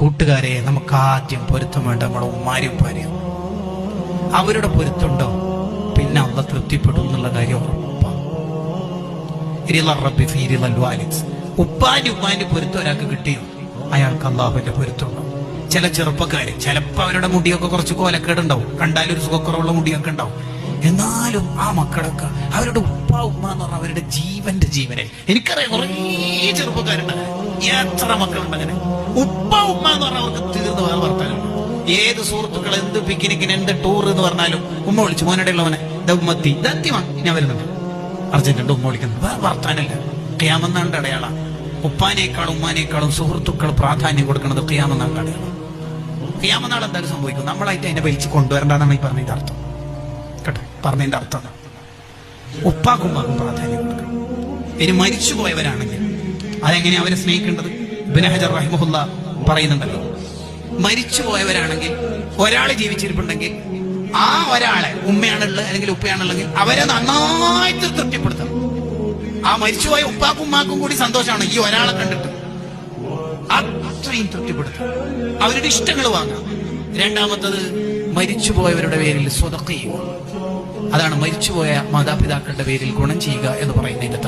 കൂട്ടുകാരെ നമുക്ക് ആദ്യം പൊരുത്തം വേണ്ട. നമ്മുടെ ഉമ്മാരും ഉപ്പാരിയും അവരുടെ പൊരുത്തുണ്ടോ? പിന്നെ അള്ള തൃപ്തിപ്പെടും എന്നുള്ള കാര്യം. ഉപ്പാന്റെ ഉമ്മാന്റെ പൊരുത്തം ഒരാൾക്ക് കിട്ടിയോ? അയാൾക്ക് അള്ളാഹുവിന്റെ പൊരുത്തുണ്ടോ? ചില ചെറുപ്പക്കാര് ചിലപ്പോ അവരുടെ മുടിയൊക്കെ കുറച്ച് കോലക്കേടുണ്ടാവും. കണ്ടാലും ഒരു സുഖക്കുറവുള്ള മുടിയൊക്കെ ഉണ്ടാവും. എന്നാലും ആ മക്കളൊക്കെ അവരുടെ ഉപ്പ ഉമ്മ എന്ന് പറഞ്ഞ അവരുടെ ജീവന്റെ ജീവനെ. എനിക്കറിയാം കുറേ ചെറുപ്പക്കാരുണ്ട്. എത്ര മക്കളുണ്ട് അങ്ങനെ? ഉപ്പ ഉമ്മ എന്ന് പറഞ്ഞാൽ അവർക്ക് തീർന്നു വേറെ വർത്താനം. ഏത് സുഹൃത്തുക്കൾ എന്ത് പിക്നിക്കിന് എന്ത് ടൂർ എന്ന് പറഞ്ഞാലും ഉമ്മ വിളിച്ചു മോനടെ ഉള്ളവനെ ദമ്മത്തി ദത്യമാ ഞാൻ വരുന്നുണ്ട്. അർജന്റുണ്ട് ഉമ്മ വിളിക്കുന്നത് വേറെ വർത്താനല്ല ക്യാമെന്നാണ്ട് അടയാള. ഉപ്പാനേക്കാളും ഉമ്മാനേക്കാളും സുഹൃത്തുക്കൾ പ്രാധാന്യം കൊടുക്കുന്നത് ക്യാമെന്നാണ്ട് അടയാളം. ക്യാമനാൾ എന്തായാലും സംഭവിക്കും. നമ്മളായിട്ട് അതിനെ വലിച്ചു കൊണ്ടുവരണ്ടെന്നാണ് ഈ പറഞ്ഞതിന്റെ അർത്ഥം. കേട്ടോ? പറഞ്ഞതിന്റെ അർത്ഥം ഉപ്പാക്കുമ്പാക്കും പ്രാധാന്യം കൊടുക്കണം. ഇനി മരിച്ചു അതെങ്ങനെയാ അവരെ സ്നേഹിക്കേണ്ടത്? ബിനഹജർ ഹജർ റഹിമഹുല്ല പറയുന്നുണ്ടല്ലോ. മരിച്ചു പോയവരാണെങ്കിൽ ഒരാൾ ജീവിച്ചിരിപ്പുണ്ടെങ്കിൽ ആ ഒരാളെ ഉമ്മയാണുള്ളത് അല്ലെങ്കിൽ ഉപ്പയാണുള്ളെങ്കിൽ അവരെ നന്നായിട്ട് തൃപ്തിപ്പെടുത്തണം. ആ മരിച്ചുപോയ ഉപ്പാക്കും ഉമ്മാക്കും കൂടി സന്തോഷമാണ് ഈ ഒരാളെ കണ്ടിട്ട്. അത്രയും തൃപ്തിപ്പെടുത്തണം. അവരുടെ ഇഷ്ടങ്ങൾ വാങ്ങാം രണ്ടാമത്തത് മരിച്ചുപോയവരുടെ പേരിൽ സ്വതക്ക അതാണ് മരിച്ചുപോയ മാതാപിതാക്കളുടെ പേരിൽ ഗുണം ചെയ്യുക എന്ന് പറയുന്നതിന്റെ